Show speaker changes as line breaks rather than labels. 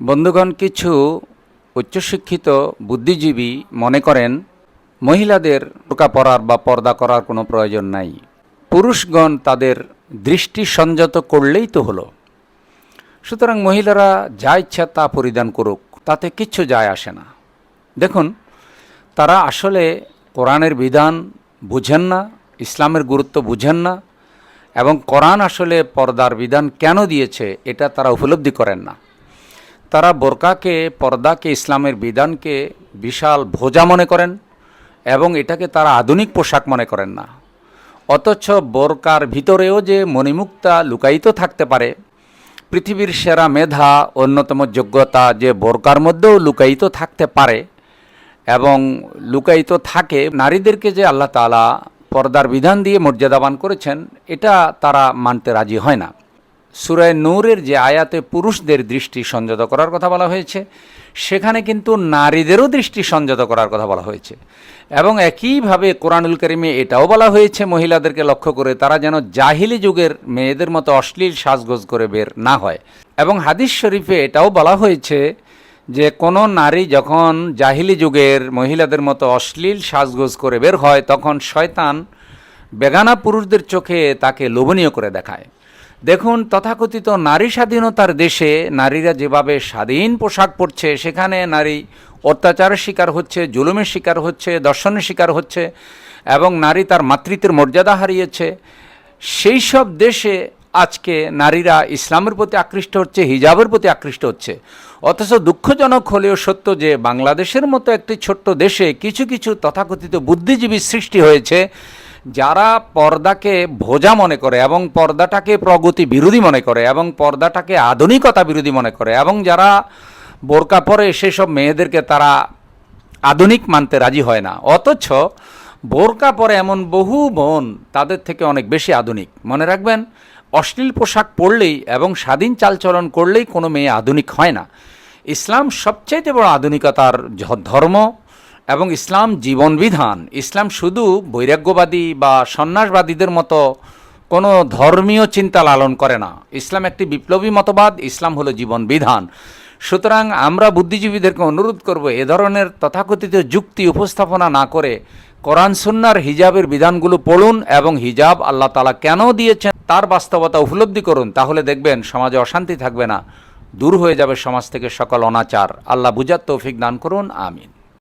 বন্ধুগণ, কিছু উচ্চশিক্ষিত বুদ্ধিজীবী মনে করেন, মহিলাদের বোরকা পরার বা পর্দা করার কোনো প্রয়োজন নাই। পুরুষগণ তাদের দৃষ্টি সংযত করলেই তো হলো। সুতরাং মহিলারা যা ইচ্ছা তা পরিধান করুক, তাতে কিচ্ছু যায় আসে না। দেখুন, তারা আসলে কোরআনের বিধান বুঝেন না, ইসলামের গুরুত্ব বুঝেন না, এবং কোরআন আসলে পর্দার বিধান কেন দিয়েছে, এটা তারা উপলব্ধি করেন না। তারা বোরকাকে, পর্দাকে, ইসলামের বিধানকে বিশাল ভোজা মনে করেন এবং এটাকে তারা আধুনিক পোশাক মনে করেন না। অথচ বোরকার ভিতরেও যে মণিমুক্তা লুকায়িত থাকতে পারে, পৃথিবীর সেরা মেধা, অন্যতম যোগ্যতা যে বোরকার মধ্যেও লুকায়িত থাকতে পারে এবং লুকায়িত থাকে নারীদেরকে যে আল্লাহ তালা পর্দার বিধান দিয়ে মর্যাদাবান করেছেন, এটা তারা মানতে রাজি হয় না। সুরায় নূরের যে আয়াতে পুরুষদের দৃষ্টি সংযত করার কথা বলা হয়েছে, সেখানে কিন্তু নারীদেরও দৃষ্টি সংযত করার কথা বলা হয়েছে। এবং একইভাবে কোরআনুল করিমে এটাও বলা হয়েছে, মহিলাদেরকে লক্ষ্য করে তারা যেন জাহিলি যুগের মেয়েদের মতো অশ্লীল সাজগোজ করে বের না হয়। এবং হাদিস শরীফে এটাও বলা হয়েছে যে, কোনো নারী যখন জাহিলি যুগের মহিলাদের মতো অশ্লীল সাজগোজ করে বের হয়, তখন শয়তান বেগানা পুরুষদের চোখে তাকে লোভনীয় করে দেখায়। দেখুন, তথাকথিত নারী স্বাধীনতার দেশে নারীরা যেভাবে স্বাধীন পোশাক পরছে, সেখানে নারী অত্যাচারের শিকার হচ্ছে, জুলুমের শিকার হচ্ছে, দর্শনের শিকার হচ্ছে, এবং নারী তার মাতৃত্বের মর্যাদা হারিয়েছে। সেই সব দেশে আজকে নারীরা ইসলামের প্রতি আকৃষ্ট হচ্ছে, হিজাবের প্রতি আকৃষ্ট হচ্ছে। অথচ দুঃখজনক হলেও সত্য যে, বাংলাদেশের মতো একটি ছোট্ট দেশে কিছু কিছু তথাকথিত বুদ্ধিজীবী সৃষ্টি হয়েছে যারা পর্দাকে ভোজা মনে করে এবং পর্দাটাকে প্রগতি বিরোধী মনে করে এবং পর্দাটাকে আধুনিকতা বিরোধী মনে করে এবং যারা বোরকা পরে সেসব মেয়েদেরকে তারা আধুনিক মানতে রাজি হয় না, অথচ বোরকা পরে এমন বহু বোন তাদের থেকে অনেক বেশি আধুনিক। মনে রাখবেন, অশ্লীল পোশাক পরলেই এবং স্বাধীন চালচলন করলেই কোনো মেয়ে আধুনিক হয় না। ইসলাম সবচাইতে বড় আধুনিকতার ধর্ম এবং ইসলাম জীবনবিধান। ইসলাম শুধু বৈরাগ্যবাদী বা সন্ন্যাসবাদীদের মতো কোনো ধর্মীয় চিন্তা লালন করে না। ইসলাম একটি বিপ্লবী মতবাদ, ইসলাম হলো জীবন বিধান সুতরাং আমরা বুদ্ধিজীবীদেরকে অনুরোধ করব, এ ধরনের তথাকথিত যুক্তি উপস্থাপনা না করে কোরআন সুন্নার হিজাবের বিধানগুলো পড়ুন এবং হিজাব আল্লাহ তালা কেন দিয়েছেন তার বাস্তবতা উপলব্ধি করুন, তাহলে দেখবেন সমাজে অশান্তি থাকবে না, দূর হয়ে যাবে সমাজ থেকে সকল অনাচার। আল্লাহ বুঝার তৌফিক দান করুন, আমিন।